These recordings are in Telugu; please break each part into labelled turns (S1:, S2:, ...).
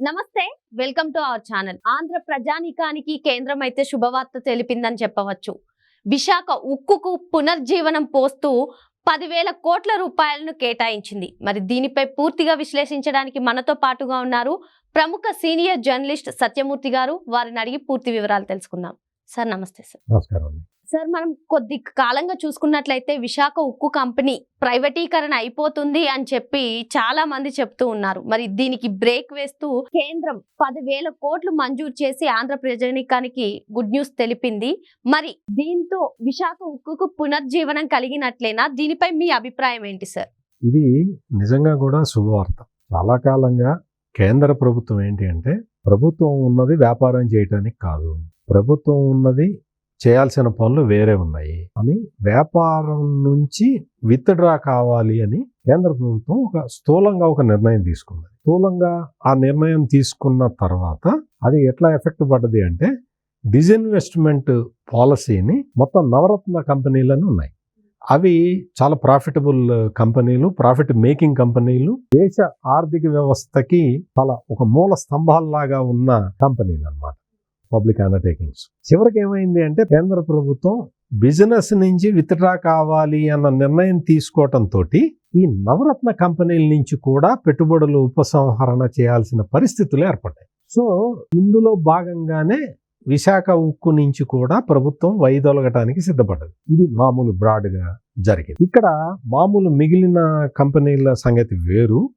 S1: నమస్తే welcome to our channel. Andhra ప్రజానికానికి కేంద్రం అయితే శుభవార్త తెలిపిందని చెప్పవచ్చు. విశాఖ ఉక్కుకు పునర్జీవనం పోస్తూ పదివేల కోట్ల రూపాయలను కేటాయించింది. మరి దీనిపై పూర్తిగా విశ్లేషించడానికి మనతో పాటుగా ఉన్నారు ప్రముఖ సీనియర్ జర్నలిస్ట్ సత్యమూర్తి గారు. వారిని అడిగి పూర్తి వివరాలు తెలుసుకుందాం. సార్ నమస్తే సార్.
S2: నమస్కారం
S1: సార్ మనం కొద్ది కాలంగా చూసుకున్నట్లయితే విశాఖ ఉక్కు కంపెనీ ప్రైవేటీకరణ అయిపోతుంది అని చెప్పి చాలా మంది చెప్తూ ఉన్నారు. మరి దీనికి బ్రేక్ వేస్తూ కేంద్రం పదివేల కోట్లు మంజూరు చేసి ఆంధ్ర ప్రజానికానికి గుడ్ న్యూస్ తెలిపింది. మరి దీంతో విశాఖ ఉక్కుకు పునర్జీవనం కలిగినట్లేనా? దీనిపై మీ అభిప్రాయం ఏంటి సార్?
S2: ఇది నిజంగా కూడా శుభవార్త. చాలా కాలంగా కేంద్ర ప్రభుత్వం ఏంటి అంటే ప్రభుత్వం ఉన్నది వ్యాపారం చేయటానికి కాదు. ప్రభుత్వం ఉన్నది చేయాల్సిన పనులు వేరే ఉన్నాయి. అని వ్యాపారం నుంచి విత్డ్రా కావాలి అని కేంద్ర ప్రభుత్వం ఒక స్థూలంగా ఒక నిర్ణయం తీసుకుంది. స్థూలంగా ఆ నిర్ణయం తీసుకున్న తర్వాత అది ఎట్లా ఎఫెక్ట్ పడ్డది అంటే డిజిన్వెస్ట్మెంట్ పాలసీని మొత్తం నవరత్న కంపెనీలను ఉన్నాయి. అవి చాలా ప్రాఫిటబుల్ కంపెనీలు ప్రాఫిట్ మేకింగ్ కంపెనీలు దేశ ఆర్థిక వ్యవస్థకి చాలా ఒక మూల స్తంభాల్లాగా ఉన్న కంపెనీలు అన్నమాట పబ్లిక్ అండర్టేకింగ్స్. చివరికి ఏమైంది అంటే కేంద్ర ప్రభుత్వం బిజినెస్ నుంచి విత్డ్రా కావాలి అన్న నిర్ణయం తీసుకోవటంతో ఈ నవరత్న కంపెనీల నుంచి కూడా పెట్టుబడులు ఉపసంహరణ చేయాల్సిన పరిస్థితులు ఏర్పడ్డాయి. సో ఇందులో భాగంగానే విశాఖ ఉక్కు నుంచి కూడా ప్రభుత్వం వైదొలగటానికి సిద్ధపడ్డది. ఇది మామూలు బ్రాడ్గా జరిగింది. ఇక్కడ మామూలు మిగిలిన కంపెనీల సంగతి వేరు.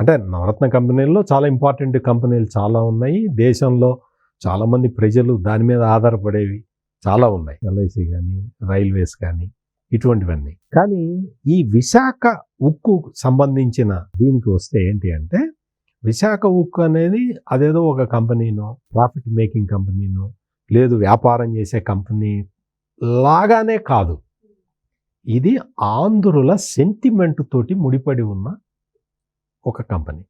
S2: అంటే నవరత్న కంపెనీల్లో చాలా ఇంపార్టెంట్ కంపెనీలు చాలా ఉన్నాయి. దేశంలో చాలామంది ప్రజలు దాని మీద ఆధారపడేవి చాలా ఉన్నాయి. ఎల్ఐసి కానీ రైల్వేస్ కానీ ఇటువంటివన్నీ. కానీ ఈ విశాఖ ఉక్కు సంబంధించిన దీనికి వస్తే ఏంటి అంటే విశాఖ ఉక్కు అనేది అదేదో ఒక కంపెనీనో ప్రాఫిట్ మేకింగ్ కంపెనీనో లేదు వ్యాపారం చేసే కంపెనీ లాగానే కాదు. ఇది ఆంధ్రుల సెంటిమెంట్ తోటి ముడిపడి ఉన్న ఒక కంపెనీ.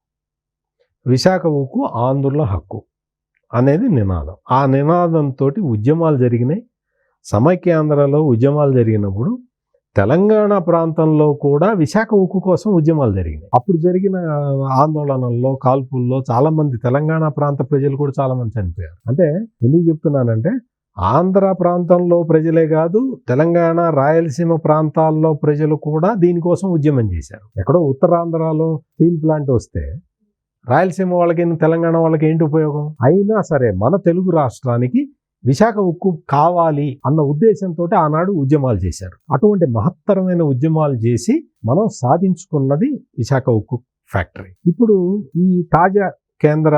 S2: విశాఖ ఉక్కు ఆంధ్రుల హక్కు. అనేది నినాదం. ఆ నినాదంతో ఉద్యమాలు జరిగినాయి. సమైక్యాంధ్రలో ఉద్యమాలు జరిగినప్పుడు తెలంగాణ ప్రాంతంలో కూడా విశాఖ ఉక్కు కోసం ఉద్యమాలు జరిగినాయి. అప్పుడు జరిగిన ఆందోళనల్లో కాల్పుల్లో చాలామంది తెలంగాణ ప్రాంత ప్రజలు కూడా చాలామంది చనిపోయారు. అంటే ఎందుకు చెప్తున్నానంటే ఆంధ్ర ప్రాంతంలో ప్రజలే కాదు తెలంగాణ రాయలసీమ ప్రాంతాల్లో ప్రజలు కూడా దీనికోసం ఉద్యమం చేశారు. ఎక్కడో ఉత్తరాంధ్రలో స్టీల్ ప్లాంట్ వస్తే రాయలసీమ వాళ్ళకి తెలంగాణ వాళ్ళకి ఏంటి ఉపయోగం? అయినా సరే మన తెలుగు రాష్ట్రానికి విశాఖ ఉక్కు కావాలి అన్న ఉద్దేశంతో ఆనాడు ఉద్యమాలు చేశారు. అటువంటి మహత్తరమైన ఉద్యమాలు చేసి మనం సాధించుకున్నది విశాఖ ఉక్కు ఫ్యాక్టరీ. ఇప్పుడు ఈ తాజా కేంద్ర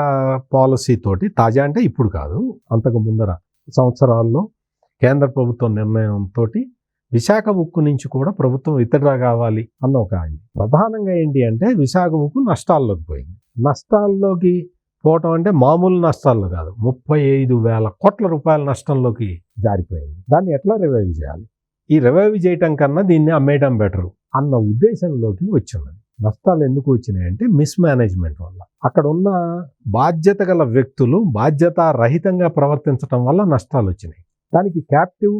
S2: పాలసీ తోటి తాజా అంటే ఇప్పుడు కాదు అంతకు ముందర సంవత్సరాల్లో కేంద్ర ప్రభుత్వం నిర్ణయంతో విశాఖ ఉక్కు నుంచి కూడా ప్రభుత్వం ఇతడా కావాలి అన్న ఒక ఇది. ప్రధానంగా ఏంటి అంటే విశాఖ ఉక్కు నష్టాల్లోకి పోయింది. నష్టాల్లోకి పోవటం అంటే మామూలు నష్టాల్లో కాదు. ముప్పై ఐదు వేల కోట్ల రూపాయల నష్టంలోకి జారిపోయింది. దాన్ని ఎట్లా రివైవ్ చేయాలి? ఈ రివైవ్ చేయటం కన్నా దీన్ని అమ్మేయడం బెటర్ అన్న ఉద్దేశంలోకి వచ్చినది నష్టాలు ఎందుకు వచ్చినాయంటే మిస్ మేనేజ్మెంట్ వల్ల. అక్కడ ఉన్న బాధ్యత గల వ్యక్తులు బాధ్యత రహితంగా ప్రవర్తించడం వల్ల నష్టాలు వచ్చినాయి. దానికి క్యాప్టివ్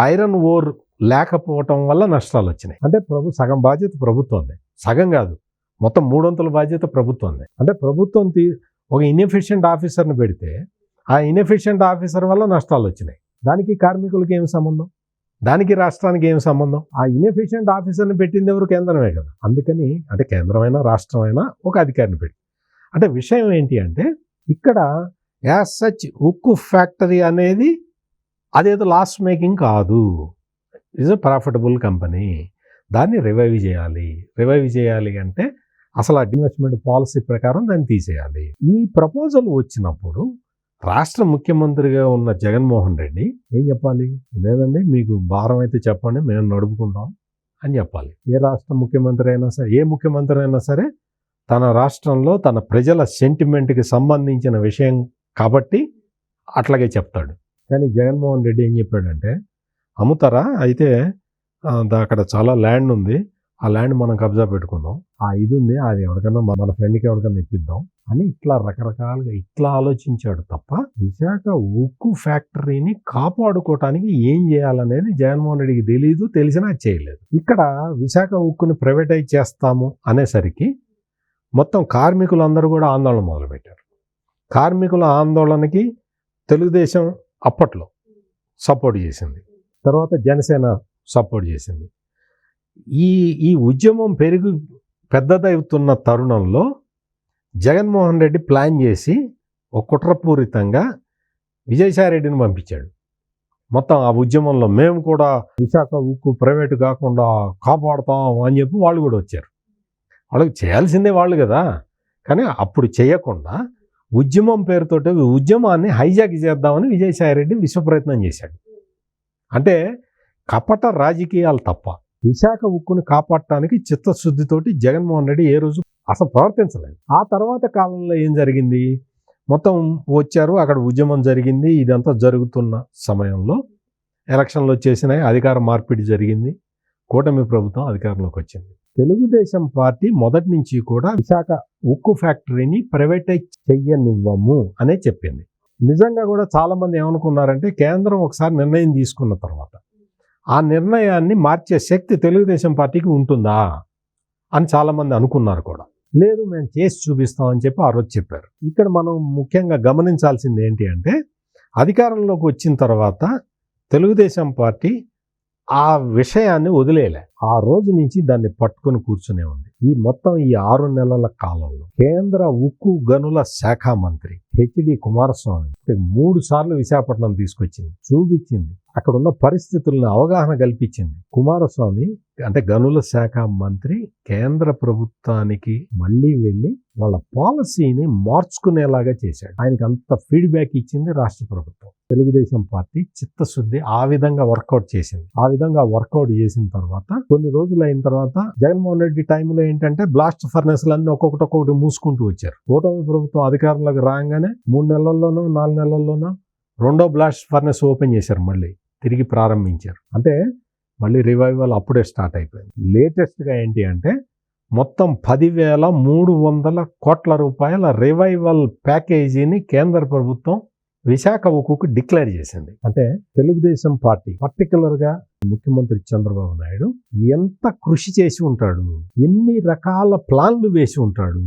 S2: ఐరన్ ఓర్ లేకపోవటం వల్ల నష్టాలు వచ్చినాయి. అంటే ప్రభు సగం బాధ్యత ప్రభుత్వందే. సగం కాదు. మొత్తం మూడొంతుల బాధ్యత ప్రభుత్వందే. అంటే ప్రభుత్వం తీ ఒక ఇన్ఎఫిషియెంట్ ఆఫీసర్ని పెడితే ఆ ఇన్ఎఫిషియెంట్ ఆఫీసర్ వల్ల నష్టాలు వచ్చినాయి. దానికి కార్మికులకి ఏం సంబంధం? దానికి రాష్ట్రానికి ఏం సంబంధం? ఆ ఇన్ఎఫిషియెంట్ ఆఫీసర్ని పెట్టింది ఎవరు? కేంద్రమే కదా. అందుకని అంటే కేంద్రమైనా రాష్ట్రమైనా ఒక అధికారిని పెట్టి. అంటే విషయం ఏంటి అంటే ఇక్కడ యాజ్ సచ్ ఉక్కు ఫ్యాక్టరీ అనేది అదేదో లాస్ మేకింగ్ కాదు. ఈజ్ అ ప్రాఫిటబుల్ కంపెనీ దాన్ని రివైవ్ చేయాలి. రివైవ్ చేయాలి అంటే అసలు ఆ ఇన్వెస్ట్మెంట్ పాలసీ ప్రకారం దాన్ని తీసేయాలి. ఈ ప్రపోజల్ వచ్చినప్పుడు రాష్ట్ర ముఖ్యమంత్రిగా ఉన్న జగన్మోహన్ రెడ్డి ఏం చెప్పాలి? లేదండి మీకు భారం అయితే చెప్పండి మేము నడుపుకుంటాం అని చెప్పాలి. ఏ రాష్ట్ర ముఖ్యమంత్రి అయినా సరే ఏ ముఖ్యమంత్రి అయినా సరే తన రాష్ట్రంలో తన ప్రజల సెంటిమెంట్కి సంబంధించిన విషయం కాబట్టి అట్లాగే చెప్తాడు. కానీ జగన్మోహన్ రెడ్డి ఏం చెప్పాడంటే అమ్ముతారా? అయితే దా- అక్కడ చాలా ల్యాండ్ ఉంది. ఆ ల్యాండ్ మనం కబ్జా పెట్టుకుందాం. ఆ ఇది ఉంది. అది ఎవరికైనా మన- ఫ్రెండ్కి ఎవరికైనా ఇప్పిద్దాం అని ఇట్లా రకరకాలుగా ఇట్లా ఆలోచించాడు తప్ప విశాఖ ఉక్కు ఫ్యాక్టరీని కాపాడుకోవటానికి ఏం చేయాలనేది జగన్మోహన్ రెడ్డికి తెలియదు తెలిసినా చేయలేదు. ఇక్కడ విశాఖ ఉక్కుని ప్రైవేటైజ్ చేస్తాము అనేసరికి మొత్తం కార్మికులందరూ కూడా ఆందోళన మొదలుపెట్టారు. కార్మికుల ఆందోళనకి తెలుగుదేశం అప్పట్లో సపోర్ట్ చేసింది. తర్వాత జనసేన సపోర్ట్ చేసింది. ఈ ఈ ఉద్యమం పెరుగు పెద్దదవుతున్న తరుణంలో జగన్మోహన్ రెడ్డి ప్లాన్ చేసి ఒక కుట్రపూరితంగా విజయసాయిరెడ్డిని పంపించాడు. మొత్తం ఆ ఉద్యమంలో మేము కూడా విశాఖ ఉక్కు ప్రైవేటు కాకుండా కాపాడుతాం అని చెప్పి వాళ్ళు కూడా వచ్చారు. వాళ్ళకి చేయాల్సిందే వాళ్ళు కదా. కానీ అప్పుడు చేయకుండా ఉద్యమం పేరుతోటి ఉద్యమాన్ని హైజాక్ చేద్దామని విజయసాయిరెడ్డి విశ్వప్రయత్నం చేశాడు. అంటే కపట రాజకీయాలు తప్ప విశాఖ ఉక్కుని కాపాడటానికి చిత్తశుద్ధితోటి జగన్మోహన్ రెడ్డి ఏ రోజు అసలు ప్రవర్తించలేదు. ఆ తర్వాత కాలంలో ఏం జరిగింది? మొత్తం వచ్చారు అక్కడ ఉద్యమం జరిగింది ఇదంతా జరుగుతున్న సమయంలో ఎలక్షన్లు వచ్చేసినాయి అధికార మార్పిడి జరిగింది కూటమి ప్రభుత్వం అధికారంలోకి వచ్చింది. తెలుగుదేశం పార్టీ మొదటి నుంచి కూడా విశాఖ ఉక్కు ఫ్యాక్టరీని ప్రైవేటైజ్ చెయ్యనివ్వము అనే చెప్పింది. నిజంగా కూడా చాలామంది ఏమనుకున్నారంటే కేంద్రం ఒకసారి నిర్ణయం తీసుకున్న తర్వాత ఆ నిర్ణయాన్ని మార్చే శక్తి తెలుగుదేశం పార్టీకి ఉంటుందా అని చాలామంది అనుకున్నారు కూడా. లేదు మేము చేసి చూపిస్తామని చెప్పి ఆ రోజు చెప్పారు. ఇక్కడ మనం ముఖ్యంగా గమనించాల్సింది ఏంటి అంటే అధికారంలోకి వచ్చిన తర్వాత తెలుగుదేశం పార్టీ ఆ విషయాన్ని వదిలేయలే ఆ రోజు నుంచి దాన్ని పట్టుకొని కూర్చునే ఉంది. ఈ మొత్తం ఈ ఆరు నెలల కాలంలో కేంద్ర ఉక్కు గనుల శాఖ మంత్రి హెచ్డి కుమారస్వామి మూడు సార్లు విశాఖపట్నం తీసుకొచ్చింది చూపించింది. అక్కడ ఉన్న పరిస్థితులను అవగాహన కల్పించింది. కుమారస్వామి అంటే గనుల శాఖ మంత్రి కేంద్ర ప్రభుత్వానికి మళ్ళీ వెళ్ళి వాళ్ళ పాలసీని మార్చుకునేలాగా చేశాడు. ఆయనకి అంత ఫీడ్బ్యాక్ ఇచ్చింది రాష్ట్ర ప్రభుత్వం. తెలుగుదేశం పార్టీ చిత్తశుద్ధి ఆ విధంగా వర్కౌట్ చేసింది. ఆ విధంగా వర్కౌట్ చేసిన తర్వాత కొన్ని రోజులు అయిన తర్వాత జగన్మోహన్ రెడ్డి టైంలో ఏంటంటే బ్లాస్ట్ ఫర్నెస్లు అన్ని ఒక్కొక్కటి ఒక్కొక్కటి మూసుకుంటూ వచ్చారు. కూటమి ప్రభుత్వం అధికారంలోకి రాగానే మూడు నెలల్లోనో నాలుగు నెలల్లోనో రెండో బ్లాస్ట్ ఫర్నెస్ ఓపెన్ చేశారు మళ్ళీ తిరిగి ప్రారంభించారు. అంటే మళ్ళీ రివైవల్ అప్పుడే స్టార్ట్ అయిపోయింది. లేటెస్ట్గా ఏంటి అంటే మొత్తం పదివేల మూడు వందల కోట్ల రూపాయల రివైవల్ ప్యాకేజీని కేంద్ర ప్రభుత్వం విశాఖ ఉక్కుకు డిక్లేర్ చేసింది. అంటే తెలుగుదేశం పార్టీ పర్టికులర్గా ముఖ్యమంత్రి చంద్రబాబు నాయుడు ఎంత కృషి చేసి ఉంటాడు ఎన్ని రకాల ప్లాన్లు వేసి ఉంటాడు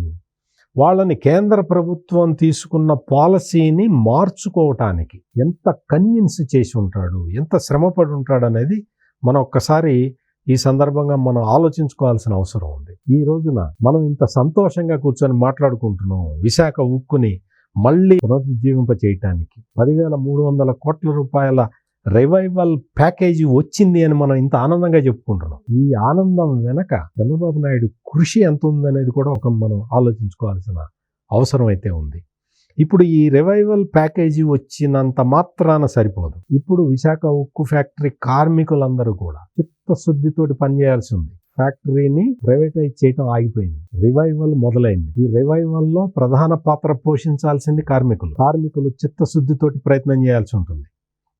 S2: వాళ్ళని కేంద్ర ప్రభుత్వం తీసుకున్న పాలసీని మార్చుకోవటానికి ఎంత కన్విన్స్ చేసి ఉంటాడు ఎంత శ్రమపడి ఉంటాడు అనేది మనం ఒక్కసారి ఈ సందర్భంగా మనం ఆలోచించుకోవాల్సిన అవసరం ఉంది. ఈ రోజున మనం ఇంత సంతోషంగా కూర్చొని మాట్లాడుకుంటున్నాం విశాఖ ఉక్కుని మళ్ళీ పునరుజ్జీవింప చేయటానికి పదివేల మూడు వందల కోట్ల రూపాయల రివైవల్ ప్యాకేజీ వచ్చింది అని మనం ఇంత ఆనందంగా చెప్పుకుంటున్నాం. ఈ ఆనందం వెనక చంద్రబాబు నాయుడు కృషి ఎంత ఉందనేది కూడా ఒక మనం ఆలోచించుకోవాల్సిన అవసరం అయితే ఉంది. ఇప్పుడు ఈ రివైవల్ ప్యాకేజీ వచ్చినంత మాత్రాన సరిపోదు. ఇప్పుడు విశాఖ ఉక్కు ఫ్యాక్టరీ కార్మికులందరూ కూడా చిత్తశుద్ధితోటి పనిచేయాల్సి ఉంది. ఫ్యాక్టరీని ప్రైవేటైజ్ చేయడం ఆగిపోయింది. రివైవల్ మొదలైంది. ఈ రివైవల్లో ప్రధాన పాత్ర పోషించాల్సింది కార్మికులు. కార్మికులు చిత్తశుద్ధితోటి ప్రయత్నం చేయాల్సి ఉంటుంది.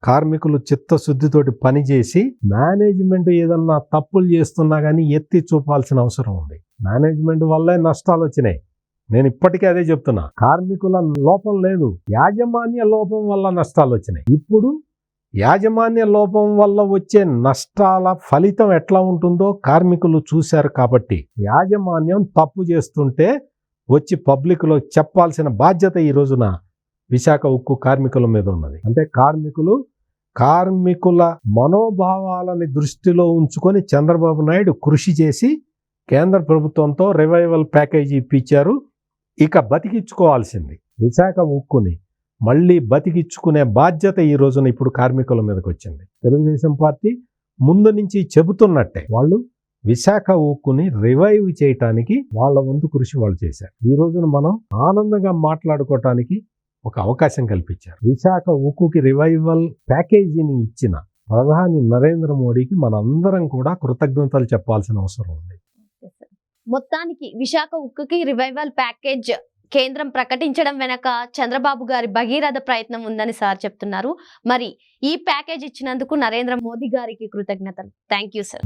S2: కార్మికులు చిత్తశుద్ధితోటి పనిచేసి మేనేజ్మెంట్ ఏదన్నా తప్పులు చేస్తున్నా కానీ ఎత్తి చూపాల్సిన అవసరం ఉంది. మేనేజ్మెంట్ వల్లే నష్టాలు వచ్చినాయి. నేను ఇప్పటికీ అదే చెప్తున్నా. కార్మికుల లోపం లేదు. యాజమాన్య లోపం వల్ల నష్టాలు వచ్చినాయి. ఇప్పుడు యాజమాన్య లోపం వల్ల వచ్చే నష్టాల ఫలితం ఎట్లా ఉంటుందో కార్మికులు చూశారు కాబట్టి యాజమాన్యం తప్పు చేస్తుంటే వచ్చి పబ్లిక్లో చెప్పాల్సిన బాధ్యత ఈ రోజున విశాఖ ఉక్కు కార్మికుల మీద ఉన్నది. అంటే కార్మికులు కార్మికుల మనోభావాలని దృష్టిలో ఉంచుకొని చంద్రబాబు నాయుడు కృషి చేసి కేంద్ర ప్రభుత్వంతో రివైవల్ ప్యాకేజీ ఇప్పించారు. ఇక బతికించుకోవాల్సింది. విశాఖ ఉక్కుని మళ్ళీ బతికించుకునే బాధ్యత ఈ రోజున ఇప్పుడు కార్మికుల మీదకి వచ్చింది. తెలుగుదేశం పార్టీ ముందు నుంచి చెబుతున్నట్టే వాళ్ళు విశాఖ ఉక్కుని రివైవ్ చేయటానికి వాళ్ళ వంతు కృషి వాళ్ళు చేశారు. ఈ రోజున మనం ఆనందంగా మాట్లాడుకోవటానికి ఒక అవకాశం కల్పించారు. విశాఖ ఉక్కుకి రివైవల్ ప్యాకేజీని ఇచ్చిన ప్రధాని నరేంద్ర మోడీకి మనందరం కూడా కృతజ్ఞతలు చెప్పాల్సిన అవసరం ఉంది.
S1: మొత్తానికి విశాఖ ఉక్కుకి రివైవల్ ప్యాకేజ్ కేంద్రం ప్రకటించడం వెనక చంద్రబాబు గారి భగీరథ ప్రయత్నం ఉందని సార్ చెప్తున్నారు. మరి ఈ ప్యాకేజ్ ఇచ్చినందుకు నరేంద్ర మోదీ గారికి కృతజ్ఞతలు. Thank you sir